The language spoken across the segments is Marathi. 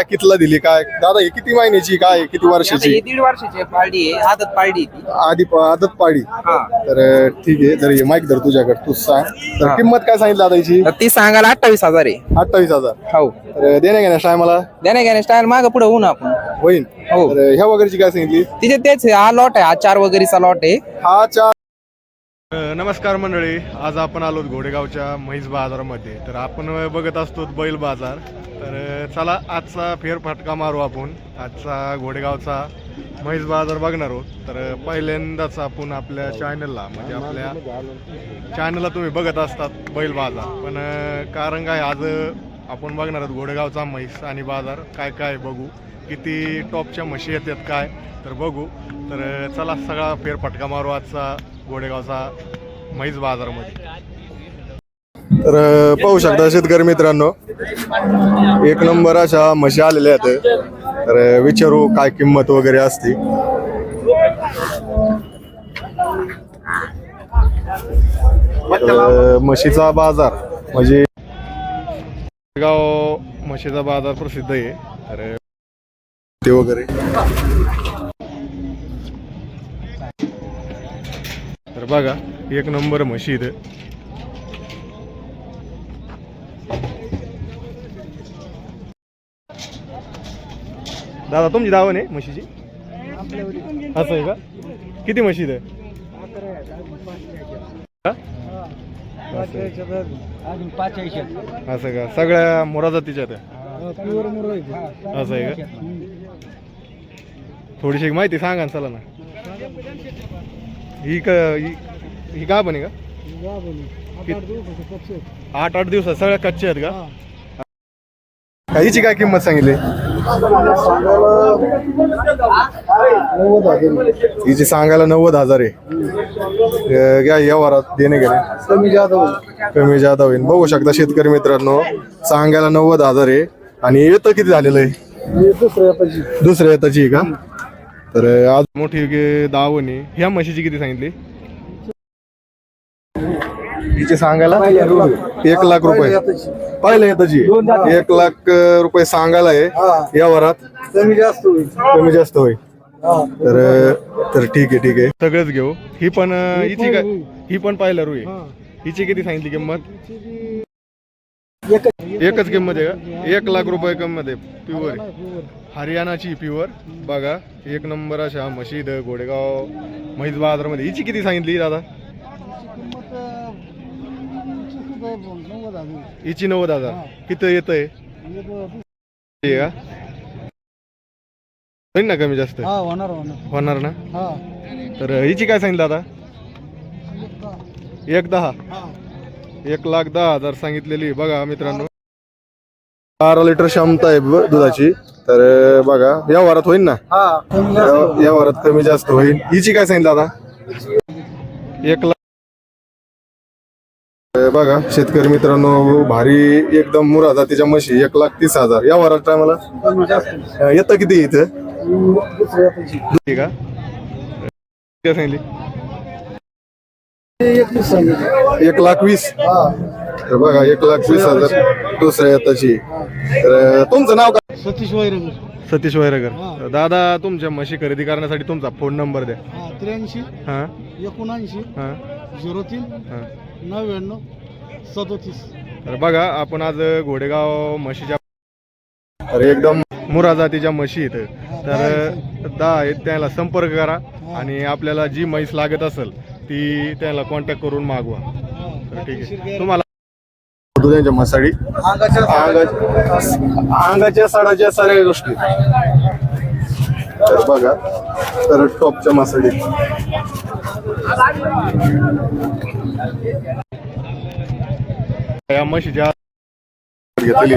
काय कितला दिली? काय दादा ही किती महिन्याची काय किती वर्षाची? ही दीड वर्षाची आहे आदत आहे ती. आधी आदत पाडी हा. तर ठीक आहे. तर माईक धर तुझ्याकडे तू सांग. तर हा. किंमत काय सांगितलं दादा हिची तर ती सांगायला अठ्ठावीस हजार आहे. अठ्ठावीस हजार. हो. तर देण्या घेण्यास टायमाला देण्या घेण्या स्टाईल मागं पुढे होऊ ना आपण. होईल हो. तर ह्या वगैरेची काय सांगितली? तिथे तेच आहे, हा लॉट आहे हा चार वगैरेचा लॉट आहे. हा चार नमस्कार मंडळी. आज आपण आलो घोडेगावच्या म्हैस बाजारामध्ये. तर आपण बघत असतो बैल बाजार. तर चला आजचा फेरफटका मारू आपण. आजचा घोडेगावचा म्हैस बाजार बघणार आहोत. तर पहिल्यांदाच आपण आपल्या चॅनलला म्हणजे आपल्या चॅनलला तुम्ही बघत असतात बैल बाजार पण कारण काय आज आपण बघणार आहोत घोडेगावचा म्हैस आणि बाजार काय काय बघू? किती टॉपच्या म्हशी येतात काय? तर बघू. तर चला सगळा फेरफटका मारू आजचा घोडेगावचा म्हैस बाजारमध्ये तर पाहू शकता शेतकरी मित्रांनो एक नंबर अशा म्हशी आलेल्या आहेत. तर विचारू काय किंमत वगैरे असते. म्हशीचा बाजार म्हणजे गाव म्हशीचा बाजार प्रसिद्ध आहे. तर ते वगैरे. तर बघा एक नंबर म्हशी इथं. दादा तुमची दावण आहे म्हशीची? असं आहे का? किती म्हशी? असं आहे. असं का? सगळ्या मोरा जातीच्या आहेत? असं आहे का? थोडीशी माहिती सांगा ना चला ना. ही का ही ही का? पण आहे. का आठ आठ दिवसात सगळ्या कच्चे आहेत का? हिची काय किंमत सांगितली? हिची सांगायला नव्वद हजार आहे. घ्या या वरात देणे गेले कमी जादा कमी जादा होईल. बघू शकता शेतकरी मित्रांनो सांगायला नव्वद हजार आहे. आणि येतं किती झालेलं आहे? दुसऱ्या दुसऱ्या येताची आहे का? तर आज मोठी दावणी दावण आहे. ह्या म्हशीची किती सांगितली? हिचे सांगायला एक लाख रुपये. पहिल्या येताची एक लाख रुपये सांगायला आहे या वरात. कमी जास्त होईल. कमी जास्त होईल. तर तर ठीक आहे ठीक आहे. सगळंच घेऊ. ही पण हिची ही पण पाहिलं रुई. हिची किती सांगितली किंमत? एकच. किंमत आहे का? एक लाख रुपये किंमत आहे. प्युअर हरियाणाची प्युअर बघा एक नंबर अशा मशीद गोडेगाव म्हैस बाजारामध्ये हिची किती सांगितली दादा? हिची नव्वद हजार. किती येत आहे का? होईल ना कमी जास्त? हा होणार होणार. होणार ना? हा. तर हिची काय सांगितलं दादा एक दहा. हा. एक लाख दहा हजार सांगितलेली बघा मित्रांनो. बारा लिटर क्षमता आहे ब- दुधाची. तर बघा या वारात होईल ना? हा. या- या वारात कमी जास्त होईल. हिची काय सांगितलं आता? एक लाख अं, बघा शेतकरी मित्रांनो भारी एकदम मुरा जातीच्या म्हशी एक लाख तीस हजार. या वारात टायमाला येतं किती इथं? का काय एक लाख वीस. तर बघा एक लाख वीस हजार दुसऱ्या येताची. तर तुमचं नाव काय? सतीश वैरगर सतीश वैरगर. दादा तुमच्या म्हशी खरेदी करण्यासाठी तुमचा फोन नंबर द्या. त्र्याऐंशी हा. एकोणऐंशी हा. झिरो तीन हा. नव्याण्णव सदोतीस. तर बघा आपण आज घोडेगाव म्हशीच्या तर एकदम मुरा जातीच्या म्हशी आहेत तर दहा आहेत त्याला संपर्क करा आणि आपल्याला जी म्हैस लागत असेल ती त्याला कॉन्टॅक्ट करून मागवा. तर ठीक आहे. तुम्हाला त्यांच्या अंगाच्या साडाच्या सगळ्या गोष्टी. तर बघा तर टॉपच्या मसाडी या म्हशीच्या घेतली.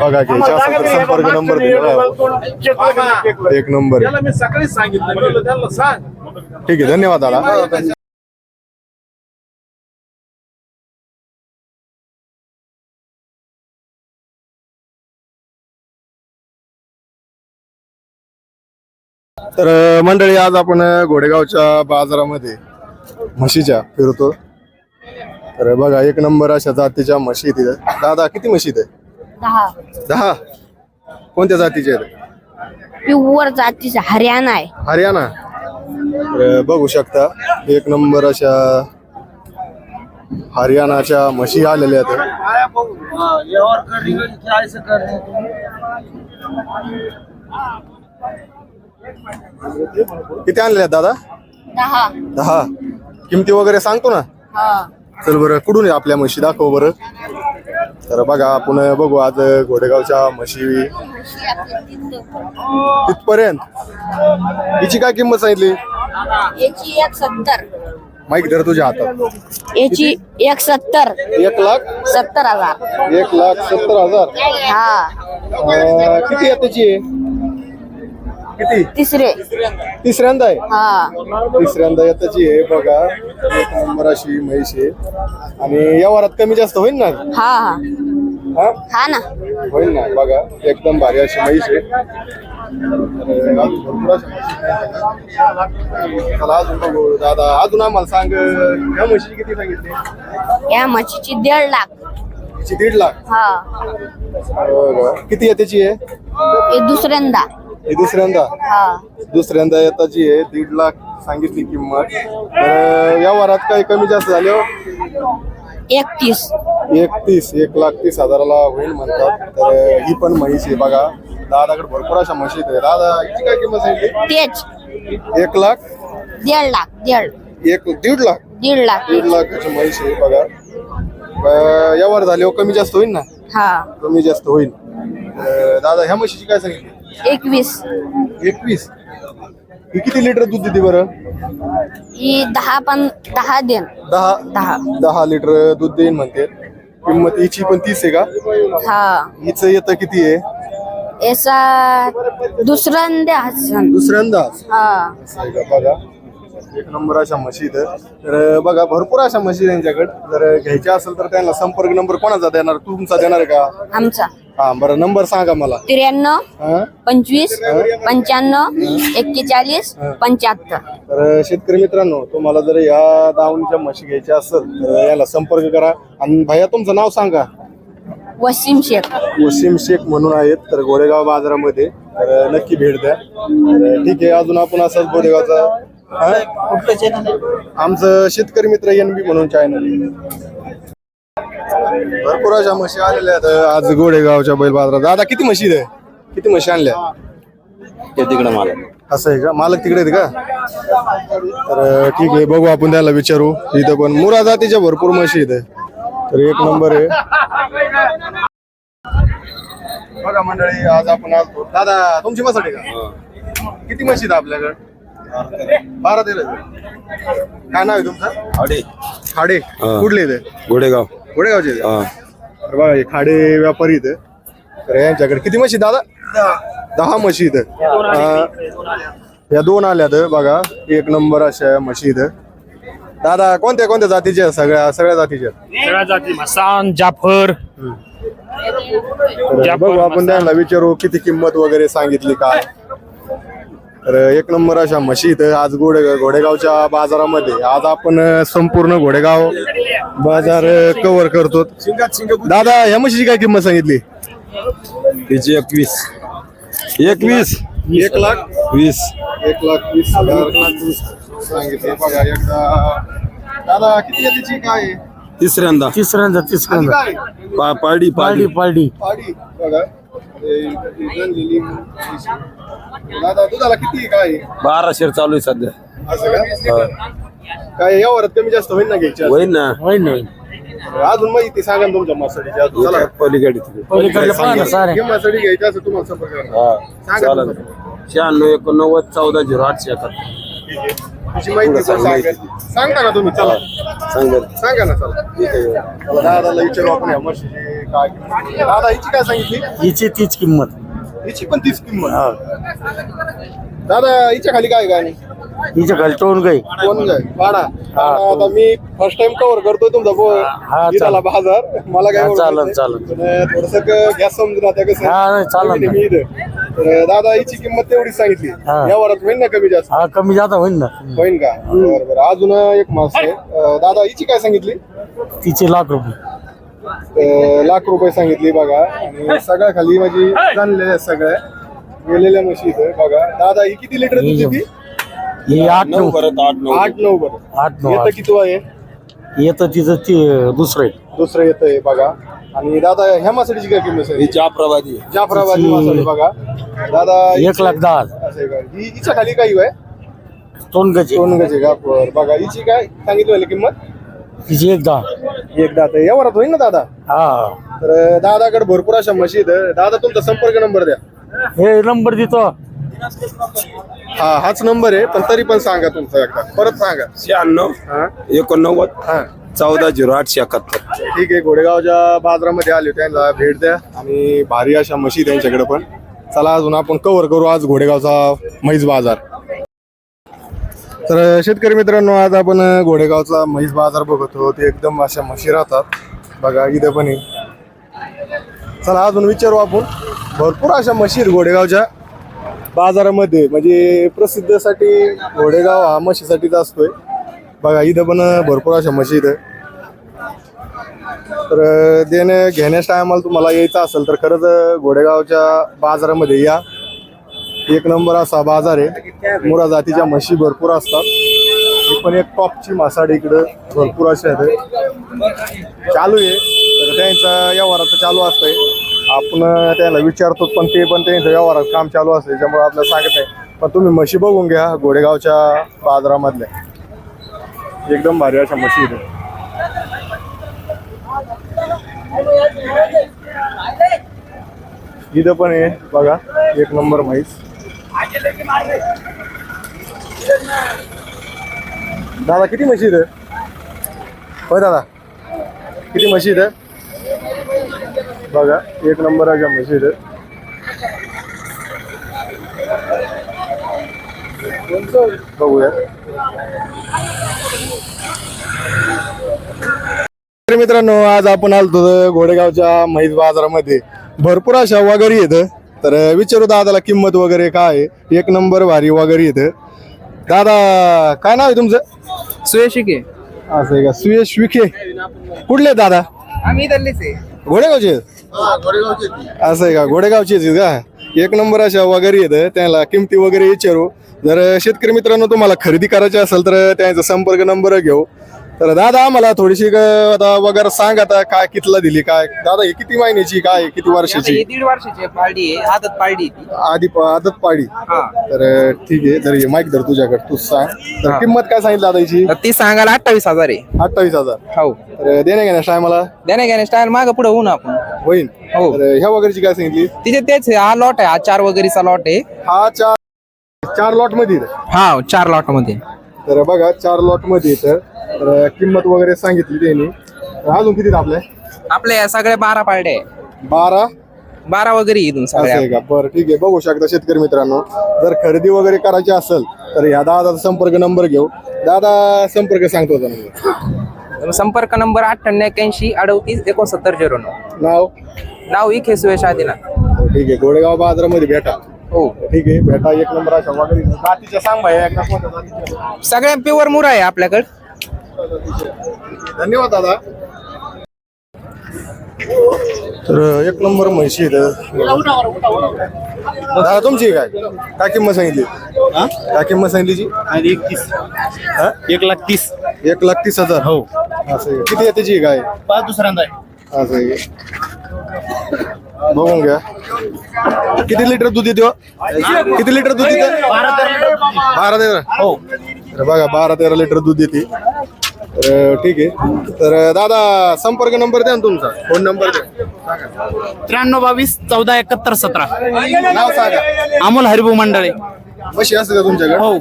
बघा घ्यायच्या असेल तर संपर्क नंबर दिलेला आहे. एक नंबर. आहे. मी सकाळीच सांगितलं. म्हणलं त्यांना सांग. ठीक आहे धन्यवाद दादा तर अं, मंडळी आज आपण अं, घोडेगावच्या बाजारामध्ये म्हशीच्या फिरतो तर बघा एक नंबर अशा जातीच्या म्हशी तिथं दादा किती म्हशी आहेत? दहा. दहा? कोणत्या जातीचे आहेत? प्युअर जातीचा हरियाणा आहे. हरियाणा? तर बघू शकता एक नंबर अशा हरियाणाच्या म्हशी आलेल्या आहेत. किती आणल्या आहेत दादा? दहा. दहा. किमती वगैरे सांगतो ना? हा. चल बरं कुठून आहे आपल्या म्हशी? दाखव बरं. तर बघा आपण बघू आज घोडेगावच्या म्हशी तिथपर्यंत हिची काय किंमत सांगितली? याची एक सत्तर. माईक धर तुझ्या हातात. याची एक सत्तर. एक लाख? सत्तर हजार. एक लाख सत्तर हजार. हा. अं, किती आहे त्याची? किती? तिसरे. तिसऱ्यांदा आहे? हा. तिसऱ्यांदा येताची आहे बघा एक नंबर अशी म्हैस आहे आणि व्यवहारात कमी जास्त होईल ना? हा हा. हा? हा ना. होईल ना. बघा एकदम भारी अशी म्हैस आहे. तर अजून भरपूर अशा म्हशी आहेत. चला अजून बघू. दादा अजून आम्हाला सांग ह्या म्हशीची किती सांगितली? या म्हशीची दीड लाख. तिची दीड लाख? हा. किती आहे त्याची आहे? हे दुसऱ्यांदा. ही दुसऱ्यांदा. हा. दुसऱ्यांदा येताची आहे. दीड लाख सांगितली किंमत. तर व्यवहारात काही कमी जास्त झाले हो? एकतीस. एकतीस एक लाख तीस हजाराला होईल म्हणतात. तर ही पण म्हैस आहे बघा. दादाकडे भरपूर अशा म्हशी आहेत. दादा हिची काय किंमत सांगितली? तेच. एक लाख? दीड लाख दीड. एक दीड लाख? दीड लाख. दीड लाखाची म्हैस आहे बघा. अं, व्यवहार झाल्यावर कमी जास्त होईल ना? हा. कमी जास्त होईल. दादा ह्या म्हशीची काय सांगितली? एकवीस. एकवीस. ही किती लिटर दूध देते बरं? ही दहा पण दहा देन. दहा. दहा. दहा लिटर दूध देईन म्हणते. किंमत हिची पण तीस आहे का? हा. हिचं येतं किती आहे? याचा दुसऱ्यांदा हसन. दुसऱ्यांदा. हा. असं आहे का? बघा. एक नंबर अशा म्हशी इथं तर बघा भरपूर अशा म्हशी त्यांच्याकडे जर घ्यायच्या असेल तर त्यांना संपर्क नंबर कोणाचा देणार? तुमचा देणार आहे का? आमचा. हा बरं नंबर सांगा मला. त्र्याण्णव पंचवीस पंच्याण्णव एक्केचाळीस पंच्याहत्तर. तर शेतकरी मित्रांनो तुम्हाला जर या दावणीच्या म्हशी घ्यायच्या असेल तर याला संपर्क करा. आणि भैया तुमचं नाव सांगा. वसीम शेख. वसीम शेख म्हणून आहेत तर गोरेगाव बाजारामध्ये. तर नक्की भेट द्या. तर ठीक आहे अजून आपण असंच गोरेगावचा हा? आमचं शेतकरी मित्र एन बी म्हणून चॅनल भरपूर अशा म्हशी आलेल्या आहेत. आज गोडेगावच्या बैल बाजारात दादा किती म्हशी आहे किती म्हशी आणल्या? तिकडे मला असं आहे का? मालक तिकडे आहेत का? तर ठीक आहे बघू आपण त्याला विचारू. इथं पण मुरा जातीच्या भरपूर म्हशी इथे तर एक नंबर आहे. बघा मंडळी आज आपण आज दादा तुमची मसाठी का? किती म्हशी आहेत आपल्याकडे? बारा दिले काय नाव आहे तुमचं? आवडे खाडे हा. कुठले इथे गोडेगाव गोडेगावचे? हा. तर बघा हे खाडे व्यापारी इथे. तर यांच्याकडे किती म्हशी दादा? दहा. म्हशी इथं. अं, या दोन आल्यात बघा. एक नंबर अशा म्हशी इथं. दादा कोणत्या कोणत्या जातीच्या आहेत? सगळ्या सगळ्या जातीच्या आहेत? सगळ्या जाती मसान जाफर. तर बघू आपण त्यांना विचारू किती किंमत वगैरे सांगितली काय? तर एक नंबर अशा म्हशी इथं आज गोडे घोडेगावच्या बाजारामध्ये. आज आपण संपूर्ण घोडेगाव बाजार कव्हर करतो. दादा ह्या म्हशीची काय किंमत सांगितली? तिची एकवीस. एकवीस? एक लाख? वीस. एक लाख वीस हजार सांगितले बघा एकदा. दादा किती आहे त्याची काय? आहे? तिसऱ्यांदा तिसऱ्यांदा. आणि तिसऱ्यांदा काय? पा पाडी पार्टी पाडी पार्टी पाडी. बघा. हे म्हशी. दादा दुधाला किती काय? आहे? बारा शेर चालू आहे सध्या. असं का? काय यावर कमी जास्त होईल ना घ्यायची होईल ना. होईल होईल अजून माहिती सांगा ना तुमच्या मासाडीची अजून. चला. पलीकडे तिकडे. पलीकडे पहा ना सारे. हे मासाडी घ्यायची असं तुम्हाला संपर्क करा. हा. सांगा चालेल. तुमचं. शहाण्णव एकोणनव्वद चौदा झिरो आठशे एकाहत्तर. ठीक आहे. तुझी माहिती सांग? सांगता का तुम्ही चला. सांग. सांगा ना चला. चला दादाला विचारू आपण या म्हशीची काय किंमत. दादा हिची काय सांगितली? हिची तीच किंमत. हिची पण तीच किंमत. दादा हिच्या खाली काय काय हिच्या खाली टोन गाई. कोण काय वाडा आता मी फर्स्ट टाइम कव्हर करतोय तुमचा हा, बो इथला बाजार. मला काय हा, चालेल, थोडंसं गॅस समजून आता कसं हा, नाही, चालेल आहे मी इथं. तर दादा हिची किंमत तेवढीच सांगितली. हा. या वरात होईल ना कमी जास्त? हा कमी जाता होईल ना. होईल का? बरं बरं. अजून एक मास आहे. अं, दादा हिची काय सांगितली? तिचे लाख रुपये. लाख रुपये सांगितली बघा. आणि सगळ्या खाली म्हणजे जाणलेल्या सगळ्या गेलेल्या म्हशी इथं बघा. दादा ही किती लिटर दूध देते हे आठ नऊ नऊ. परत आठ नऊ. आठ नऊ बरं. आठ नऊ. येतं आठ. किती आहे? येतं तिचं ते दुसरं आहे. दुसरं येतंय बघा. आणि दादा ह्या मासाडीची काय किंमत ही आहे. जाफराबादी आहे. जाफराबादी तिची- बघा. दादा एक लाख दहा हजार. असं आहे का? ही हिच्या खाली काही आहे दोन गजे दोन गजे का बरं बघा हिची काय सांगितली किंमत? तिची एक दहा. एक दादा यावरात होईल ना दादा? हा. तर दादाकडे भरपूर अशा म्हशी आहेत. दादा तुमचा संपर्क नंबर द्या. हे नंबर देतो. हा हाच नंबर आहे पण तरी पण सांगा तुमचा एकदा. परत सांगा. शहाण्णव हा? एकोणनव्वद हा. चौदा झिरो आठशे एकाहत्तर. ठीक आहे घोडेगावच्या बाजारामध्ये आले त्यांना भेट द्या. आणि भारी अशा म्हशी त्यांच्याकडे पण. चला अजून आपण कव्हर करू आज घोडेगावचा म्हैस बाजार. तर शेतकरी मित्रांनो आज आपण घोडेगावचा म्हैस बाजार बघतो ते एकदम अशा म्हशी राहतात. बघा इथे पण आहे. चला अजून विचारू आपण. भरपूर अशा म्हशी घोडेगावच्या बाजारामध्ये. म्हणजे प्रसिद्धसाठी घोडेगाव हा म्हशीसाठीच असतोय. बघा इथं पण भरपूर अशा म्हशी इथं. तर देणे घेण्याच्या टायमाला तुम्हाला यायचं असेल तर खरंच घोडेगावच्या बाजारामध्ये या. एक नंबर असा बाजार आहे. मुरा जातीच्या म्हशी भरपूर असतात. ही पण एक टॉपची मासाड इकडं भरपूर अशी आहेत. चालू आहे. तर त्यांचा व्यवहाराचं चालू असतंय. आपण त्याला विचारतो पण ते पण त्यांचं व्यवहारात काम चालू असते त्यामुळे आपल्याला सांगत आहे पण तुम्ही म्हशी बघून घ्या घोडेगावच्या बाजारामधल्या. एकदम भारी अशा म्हशी इथे इथं पण आहे बघा. एक नंबर माहीत दादा किती म्हशी इथं? होय दादा. किती म्हशी इथं? बघा एक नंबर आहे म्हशी इथं. बघूया. मित्रांनो आज आपण आलतो घोडेगावच्या म्हैस बाजारामध्ये. भरपूर अशा वगैरे येतं तर विचारू दादाला किंमत वगैरे काय आहे? एक नंबर भारी वगैरे येतं दादा काय नाव आहे तुमचं? सुयशिके असं आहे का? सुयश विखे. कुठले आहेत दादा? आम्ही इथलेच आहे. घोडेगावचे आहेत? असं आहे का? घोडेगावचे आहेत का? एक नंबर अशा वगैरे येतं त्याला किमती वगैरे विचारू. जर शेतकरी मित्रांनो तुम्हाला खरेदी करायची असेल तर त्यांचा संपर्क नंबर घेऊ. तर दादा आम्हाला थोडीशी ग- आता वगैरे सांग आता काय कितला दिली काय? दादा ही किती महिन्याची काय किती वर्षाची? ही दीड वर्षाची आहे, ती. आधी प- आदत पाडी हा. तर ठीक आहे तर माईक धर तुझ्याकडे तू सांग. तर हा. किंमत काय सांगितली दादा हिची तर ती सांगायला अठ्ठावीस हजार आहे. अठ्ठावीस हजार. हो. तर देणे घेण्यास टायमाला देण्या घेण्या स्टाईल मागं पुढे होऊ ना आपण. होईल हो. तर ह्या वगैरेची काय सांगितली? तिथे तेच आहे हा लॉट आहे हा चार वगैरेचा लॉट आहे. हा चार चार लॉटमध्ये. हा चार लॉटमध्ये. तर बघा चार लॉटमध्ये येतं तर किंमत वगैरे सांगितली त्यांनी. तर अजून किती आपल्या आपल्या या सगळ्या बारा पाळड्या आहे बारा? बारा वगैरे इथून असं आहे सगळ्या का? बरं ठीक आहे. बघू शकता शेतकरी मित्रांनो. जर खरेदी वगैरे करायची असेल तर या दादाचा संपर्क नंबर घेऊ. दादा संपर्क सांगतो होता नंबर. संपर्क नंबर अठ्ठ्याण्णव एक्याऐंशी अडतीस एकोणसत्तर झिरो नऊ नाव नाव इखे सुयश आदिनाथ ठीक आहे. गोडेगाव बाजारामध्ये भेटा. हो. ठीक आहे भेटा एक नंबर अशा वगैरे. जातीच्या सांग भाई एकदा कोणत्या जातीच्या? सगळ्या प्युअर मुरा आहे आपल्याकडे. धन्यवाद दादा. तर एक नंबर म्हशी आहे इथं. दादा तुमची काय? काय किंमत सांगितली? काय किंमत सांगितली जी एकतीस हा? एक लाख तीस. एक लाख तीस हजार. हो. असं आहे. किती येते जी काय पाच दुसऱ्यांदा आहे. असं आहे. बघून घ्या. किती लिटर दूध येते किती लिटर दूध येते? बारा तेरा हो. तर बघा बारा तेरा लिटर दूध देते तर ठीक आहे. तर दादा संपर्क नंबर द्या ना तुमचा. फोन नंबर द्या. त्र्याण्णव बावीस चौदा एकाहत्तर सतरा. नाव सांगा. अमोल हरिभाऊ मंडळे. म्हशी असते का तुमच्याकडे? हो.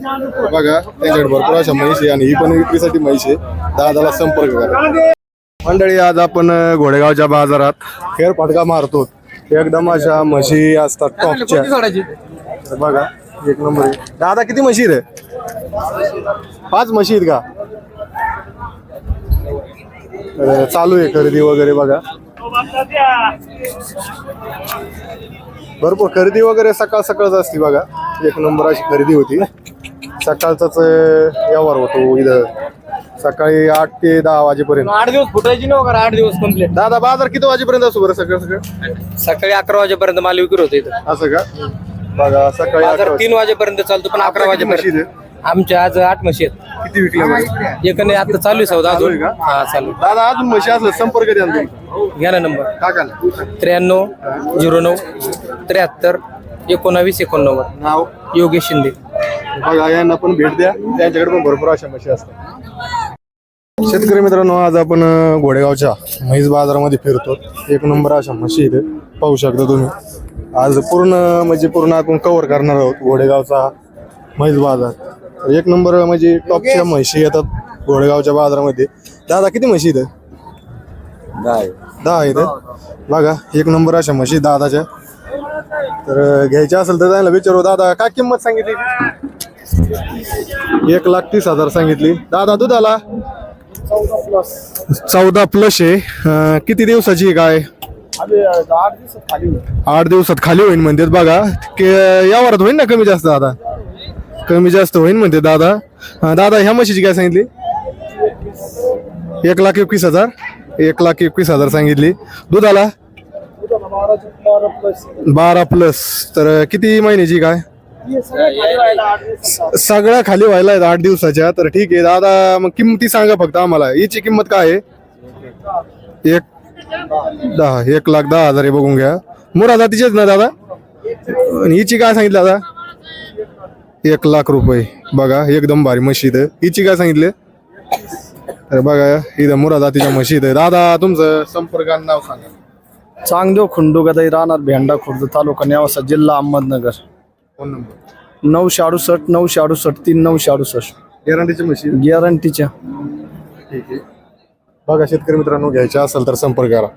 बघा त्यांच्याकडे भरपूर अशा म्हैशी आहे आणि ही पण विक्रीसाठी म्हैशी आहे. दादाला संपर्क करा. मंडळी आज आपण घोडेगावच्या बाजारात फेरफटका मारतो. एकदम अशा म्हशी असतात टॉपच्या. बघा एक नंबर. दादा किती म्हशी रे? पाच म्हशी आहेत का? चालू आहे खरेदी वगैरे बघा. भरपूर खरेदी वगैरे सकाळ सकाळच असते बघा. एक नंबर अशी खरेदी होती. सकाळचाच व्यवहार होतो इथं. सकाळी आठ ते दहा वाजेपर्यंत. आठ दिवस फुटायची नव्ह का आठ दिवस कंप्लीट दादा बाजार किती वाजेपर्यंत असतो बरं सगळं सगळं? सकाळी अकरा वाजेपर्यंत माल विक्री होतो इथं. असं का? बघा सकाळी बाजार तीन वाजेपर्यंत चालतो पण अकरा आपल्या किती म्हशी वाजेपर्यंत आमच्या आज आठ म्हशी आहेत? किती विकल्या बरं? एकने आता चालू आहे सौदा चालू अजून. का? हा चालू. दादा अजून म्हशी असलं संपर्क द्या ना तुम्ही. घ्या ना नंबर. टाका ना. त्र्याण्णव झिरो नऊ त्र्याहत्तर एकोणावीस एकोणनव्वद. नाव? योगेश शिंदे. बघा यांना पण भेट द्या. त्यांच्याकडे पण भरपूर अशा म्हशी असतात. शेतकरी मित्रांनो आज आपण घोडेगावच्या म्हैस बाजारामध्ये फिरतो. एक नंबर अशा म्हशी इथे पाहू शकता तुम्ही. आज पूर्ण म्हणजे पूर्ण आपण कव्हर करणार आहोत घोडेगावचा म्हैस बाजार. एक नंबर म्हणजे टॉपच्या म्हशी येतात घोडेगावच्या बाजारामध्ये. दादा किती म्हशी इथं? दहा इथं? बघा एक नंबर अशा म्हशी दादाच्या. तर घ्यायच्या असेल तर जायला विचारू. दादा काय किंमत सांगितली? एक लाख तीस हजार सांगितली. दादा दुधाला? चौदा प्लस आहे. अं, किती दिवसाची आहे काय आठ दिवसात खाली होईल म्हणतात बघा. की यावरात होईल ना कमी जास्त दादा? कमी जास्त होईल म्हणते दादा. अं, दादा ह्या म्हशीची काय सांगितली? एक लाख एकवीस हजार. एक लाख एकवीस हजार सांगितली. दुधाला? बारा प्लस तर किती महिन्याची काय सगळ्या खाली व्हायला आहेत आठ दिवसाच्या तर ठीक आहे. दादा मग किंमती सांगा फक्त आम्हाला. याची किंमत काय आहे? एक दहा एक लाख दहा हजार आहे बघून घ्या. मुरा जातीचेच ना दादा? आणि हिची काय सांगितलं दादा? एक लाख रुपये. बघा एकदम भारी मशीद हिची काय सांगितले? तर बघा इथं मुरा जातीच्या मशीद आहे. दादा तुमचं संपर्क आणि नाव सांगा. चांगदेव खंडोगदाई राहणार भेंडा खुर्द तालुका नेवासा जिल्हा अहमदनगर. Phone number? नऊशे अडुसष्ट नऊशे अडुसष्ट तीन नऊशे अडुसष्ट गॅरंटीची मशीद गॅरंटीच्या ठीक आहे. बघा शेतकरी मित्रांनो घ्यायच्या असेल तर संपर्क करा.